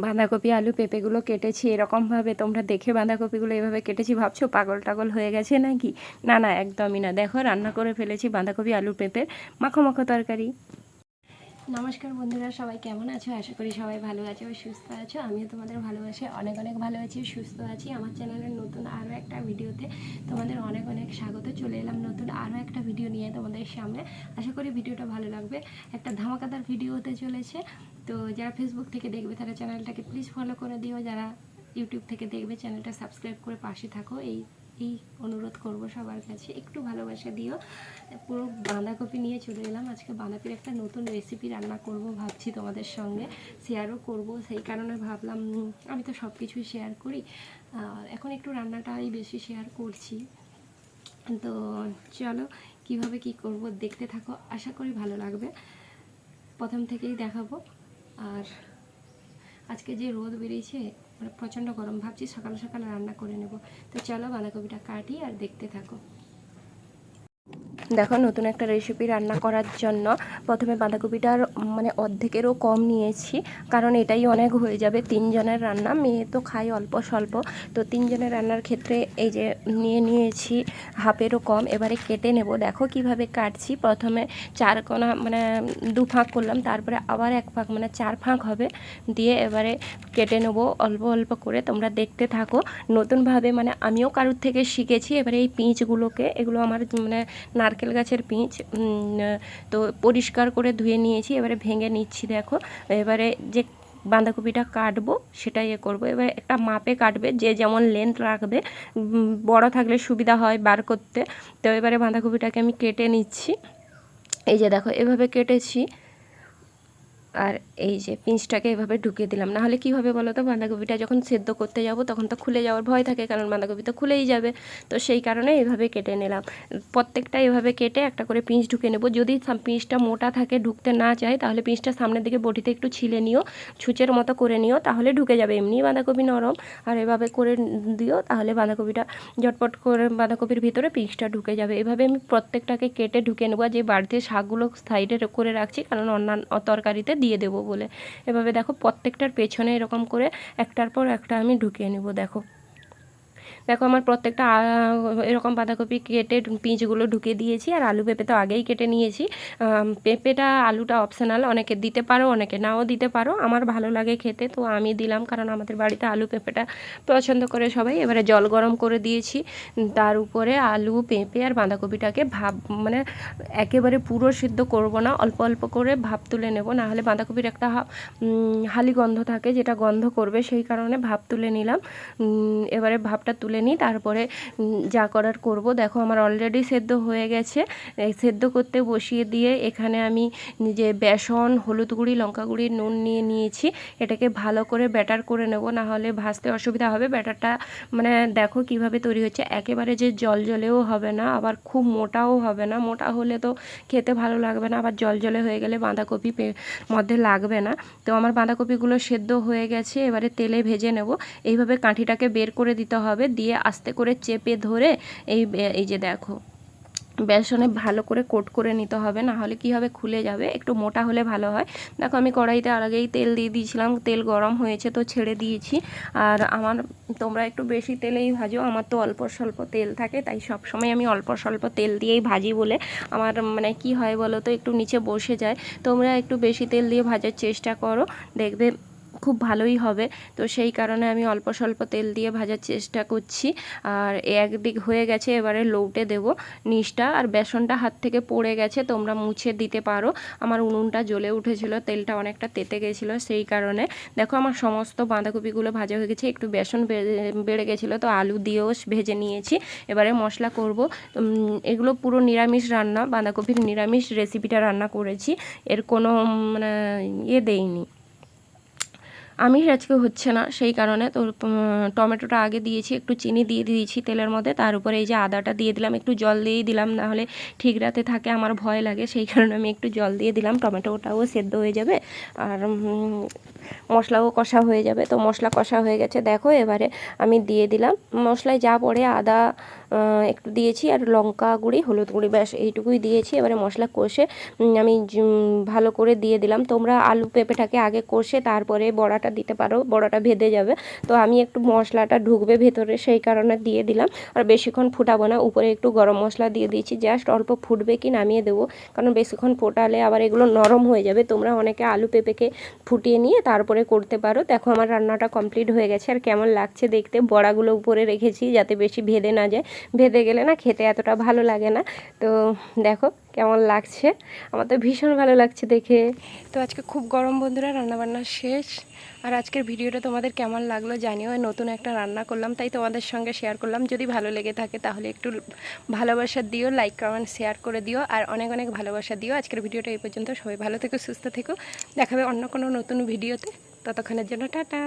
বাঁধাকপি, আলু, পেঁপেগুলো কেটেছি এরকমভাবে। তোমরা দেখে বাঁধাকপিগুলো এভাবে কেটেছি, ভাবছ পাগল টাগল হয়ে গেছে নাকি? না না, একদমই না। দেখো, রান্না করে ফেলেছি বাঁধাকপি, আলু, পেঁপের মাখো মাখো তরকারি। নমস্কার বন্ধুরা, সবাই কেমন আছো? আশা করি সবাই ভালো আছো সুস্থ আছো। আমিও তোমাদের ভালোবাসি অনেক অনেক ভালো আছি, সুস্থ আছি। আমার চ্যানেলের নতুন আরও একটা ভিডিওতে তোমাদের অনেক অনেক স্বাগত। চলে এলাম নতুন আরও একটা ভিডিও নিয়ে তোমাদের সামনে। আশা করি ভিডিওটা ভালো লাগবে। একটা ধামাকাদার ভিডিও হতে চলেছে। তো যারা ফেসবুক থেকে দেখবে তারা চ্যানেলটাকে প্লিজ ফলো করে দিও। যারা ইউটিউব থেকে দেখবে, চ্যানেলটা সাবস্ক্রাইব করে পাশে থাকো। এই এই অনুরোধ করব সবার কাছে, একটু ভালোবাসা দিও। পুরো বাঁধাকপি নিয়ে চলে এলাম। আজকে বাঁধাকপির একটা নতুন রেসিপি রান্না করব ভাবছি তোমাদের সঙ্গে শেয়ারও করব। সেই কারণে ভাবলাম আমি তো সব কিছুই শেয়ার করি। আর এখন একটু রান্নাটাই বেশি শেয়ার করছি। তো চলো, কীভাবে কি করব দেখতে থাকো। আশা করি ভালো লাগবে। প্রথম থেকেই দেখাবো। আর আজকে যে রোদ বেরিয়েছে প্রচণ্ড গরম ভাবছি, সকাল সকাল রান্না করে নেব। তো চলো বাঁধাকপিটা কাটি আর দেখতে থাকো। দেখো, নতুন একটা রেসিপি রান্না করার জন্য প্রথমে বাঁধাকপিটার মানে অর্ধেকেরও কম নিয়েছি। কারণ এটাই অনেক হয়ে যাবে তিনজনের রান্না। মেয়ে তো খাই অল্প স্বল্প। তো তিনজনের রান্নার ক্ষেত্রে এই যে নিয়ে নিয়েছি, হাফেরও কম। এবারে কেটে নেব। দেখো কীভাবে কাটছি। প্রথমে চার কোনা মানে দু ফাঁক করলাম। তারপরে আবার এক ফাঁক মানে চার ফাঁক হবে। দিয়ে এবারে কেটে নেব অল্প অল্প করে। তোমরা দেখতে থাকো। নতুনভাবে মানে আমিও কারোর থেকে শিখেছি। এবারে এই পিঁচগুলোকে, এগুলো আমার মানে নারকেল গাছের পিঁচ তো পরিষ্কার করে ধুয়ে নিয়েছি, এবারে ভেঙে নিচ্ছি দেখো। এবারে যে বাঁধাকপিটা কাটবো সেটা ইয়ে করব। এবার একটা মাপে কাটবে, যে যেমন লেন্থ রাখবে বড় থাকলে সুবিধা হয় বার করতে। তো এবারে বাঁধাকপিটাকে আমি কেটে নিচ্ছি। এই যে দেখো, এভাবে কেটেছি। আর এই যে পিঁচটাকে এভাবে ঢুকিয়ে দিলাম। না হলে কী হবে বলো তো? বাঁধাকপিটা যখন সেদ্ধ করতে যাব, তখন তো খুলে যাওয়ার ভয় থাকে, কারণ বাঁধাকপি তো খুলেই যাবে। তো সেই কারণে এভাবে কেটে নিলাম। প্রত্যেকটা এভাবে কেটে একটা করে পিঁচ ঢুকে নেব। যদি পিঁচটা মোটা থাকে, ঢুকতে না চায়, তাহলে পিঁচটা সামনের দিকে বটিতে একটু ছিলে নিও, ছুঁচের মতো করে নিও, তাহলে ঢুকে যাবে। এমনি বাঁধাকপি নরম। আর এভাবে করে দিও, তাহলে বাঁধাকপিটা ঝটপট করে বাঁধাকপির ভিতরে পিঁচটা ঢুকে যাবে। এভাবে আমি প্রত্যেকটাকে কেটে ঢুকে নেব। যে বাড়িতে শাকগুলো সাইডে করে রাখছি, কারণ অন্যান্য তরকারিতে দিয়ে দেবো বলে। এভাবে দেখো প্রত্যেকটার পেছনে এরকম করে একটার পর একটা আমি ঢুকিয়ে নেব, দেখো। দেখো আমার প্রত্যেকটা এরকম বাঁধাকপি কেটে পিঁচগুলো ঢুকিয়ে দিয়েছি আর আলু পেঁপে তো আগেই কেটে নিয়েছি। পেঁপেটা আলুটা অপশনাল অনেকে দিতে পারো, অনেকে নাও দিতে পারো, আমার ভালো লাগে খেতে, তো আমি দিলাম কারণ আমাদের বাড়িতে আলু পেঁপেটা পছন্দ করে সবাই। এবারে জল গরম করে দিয়েছি, তার উপরে আলু, পেঁপে আর বাঁধাকপিটাকে ভাব মানে একেবারে পুরো সিদ্ধ করব না, অল্প অল্প করে ভাপ তুলে নেব না হলে বাঁধাকপির একটা হালি গন্ধ থাকে, যেটা গন্ধ করবে সেই কারণে ভাপ তুলে নিলাম। এবারে ভাপটা তুলে নিই, তারপরে যা করার করব। দেখো, আমার অলরেডি সেদ্ধ হয়ে গেছে। সেদ্ধ করতে বসিয়ে দিয়ে এখানে আমি যে বেসন, হলুদ গুঁড়ি, লঙ্কা গুঁড়ি, নুন নিয়ে নিয়েছি। এটাকে ভালো করে ব্যাটার করে নেব না হলে ভাজতে অসুবিধা হবে। ব্যাটারটা মানে দেখো কীভাবে তৈরি হচ্ছে। একেবারে যে জল জলেও হবে না, আবার খুব মোটাও হবে না। মোটা হলে তো খেতে ভালো লাগবে না, আবার জল জলে হয়ে গেলে বাঁধাকপি মধ্যে লাগবে না। তো আমার বাঁধাকপিগুলো সেদ্ধ হয়ে গেছে, এবারে তেলে ভেজে নেব। এইভাবে কাঠিটাকে বের করে দিতে হবে। দিয়ে আস্তে করে চেপে ধরে এই এই যে দেখো, বেসনে ভালো করে কোট করে নিতে হবে, না হলে কি হবে, খুলে যাবে, একটু মোটা হলে ভালো হয়। দেখো, আমি কড়াইতে আর আগেই তেল দিয়ে দিয়েছিলাম, তেল গরম হয়েছে তো ছেড়ে দিয়েছি। আর আমার, তোমরা একটু বেশি তেলেই ভাজো, আমার তো অল্প স্বল্প তেল থাকে, তাই সব সময় আমি অল্প স্বল্প তেল দিয়েই ভাজি বলে আমার মানে কি হয় বলো তো, একটু নিচে বসে যায়। তোমরা একটু বেশি তেল দিয়ে ভাজার চেষ্টা করো, দেখবে খুব ভালোই হবে। তো সেই কারণে আমি অল্প স্বল্প তেল দিয়ে ভাজার চেষ্টা করছি। আর একদিক হয়ে গেছে, এবারে লৌটে দেব নিচটা। আর বেসনটা হাত থেকে পড়ে গেছে, তোমরা মুছে দিতে পারো। আমার উনুনটা জ্বলে উঠেছিল, তেলটা অনেকটা তেতে গেছিল সেই কারণে। দেখো আমার সমস্ত বাঁধাকপিগুলো ভাজা হয়ে গেছে, একটু বেসন বেড়ে- গেছিল, তো আলু দিয়েও ভেজে নিয়েছি। এবারে মশলা করব। এগুলো পুরো নিরামিষ রান্না, বাঁধাকপির নিরামিষ রেসিপিটা রান্না করেছি। এর কোনো মানে ইয়ে দেইনি। আমিষ আজকে হচ্ছে না, সেই কারণে তো টমেটোটা আগে দিয়েছি, একটু চিনি দিয়ে দিয়েছি তেলের মধ্যে তার উপরে এই যে আদাটা দিয়ে দিলাম, একটু জল দিয়েই দিলাম, নাহলে ঠিক রাতে থাকে, আমার ভয় লাগে, সেই কারণে আমি একটু জল দিয়ে দিলাম, টমেটোটাও সেদ্ধ হয়ে যাবে, আর মশলাও কষা হয়ে যাবে। তো মশলা কষা হয়ে গেছে। দেখো এবারে আমি দিয়ে দিলাম। মশলায় যা পড়ে আদা একটু দিয়েছি আর লঙ্কা গুঁড়ি, হলুদ গুঁড়ি, ব্যাস এইটুকুই দিয়েছি। এবারে মশলা কষে আমি ভালো করে দিয়ে দিলাম। তোমরা আলু পেঁপেটাকে আগে কষে তারপরে বড়াটা দিতে পারো, বড়াটা ভেদে যাবে। তো আমি একটু মশলাটা ঢুকবে ভেতরে, সেই কারণে দিয়ে দিলাম। আর বেশিক্ষণ ফুটাবো না, উপরে একটু গরম মশলা দিয়ে দিয়েছি। জাস্ট অল্প ফুটবে কি নামিয়ে দেবো। কারণ বেশিক্ষণ ফোটালে আবার এগুলো নরম হয়ে যাবে। তোমরা অনেকে আলু পেঁপেকে ফুটিয়ে নিয়ে তারপরে করতে পারো। দেখো আমার রান্নাটা কমপ্লিট হয়ে গেছে। আর কেমন লাগছে দেখতে? বড়াগুলো উপরে রেখেছি যাতে বেশি ভেদে না যায়। ভেদে গেলে না খেতে এতটা ভালো লাগে না। তো দেখো কেমন লাগছে? আমার তো ভীষণ ভালো লাগছে দেখে। তো আজকে খুব গরম বন্ধুরা, রান্নাবান্না শেষ। আর আজকের ভিডিওটা তোমাদের কেমন লাগল জানিও। নতুন একটা রান্না করলাম, তাই তোমাদের সঙ্গে শেয়ার করলাম। যদি ভালো লেগে থাকে তাহলে একটু ভালোবাসা দিও লাইক কমেন্ট শেয়ার করে দিও। আর অনেক অনেক ভালোবাসা দিও। আজকের ভিডিওটা এই পর্যন্ত। সবাই ভালো থেকো, সুস্থ থেকো। দেখাবে অন্য কোনো নতুন ভিডিওতে। ততক্ষণের জন্য টাটা।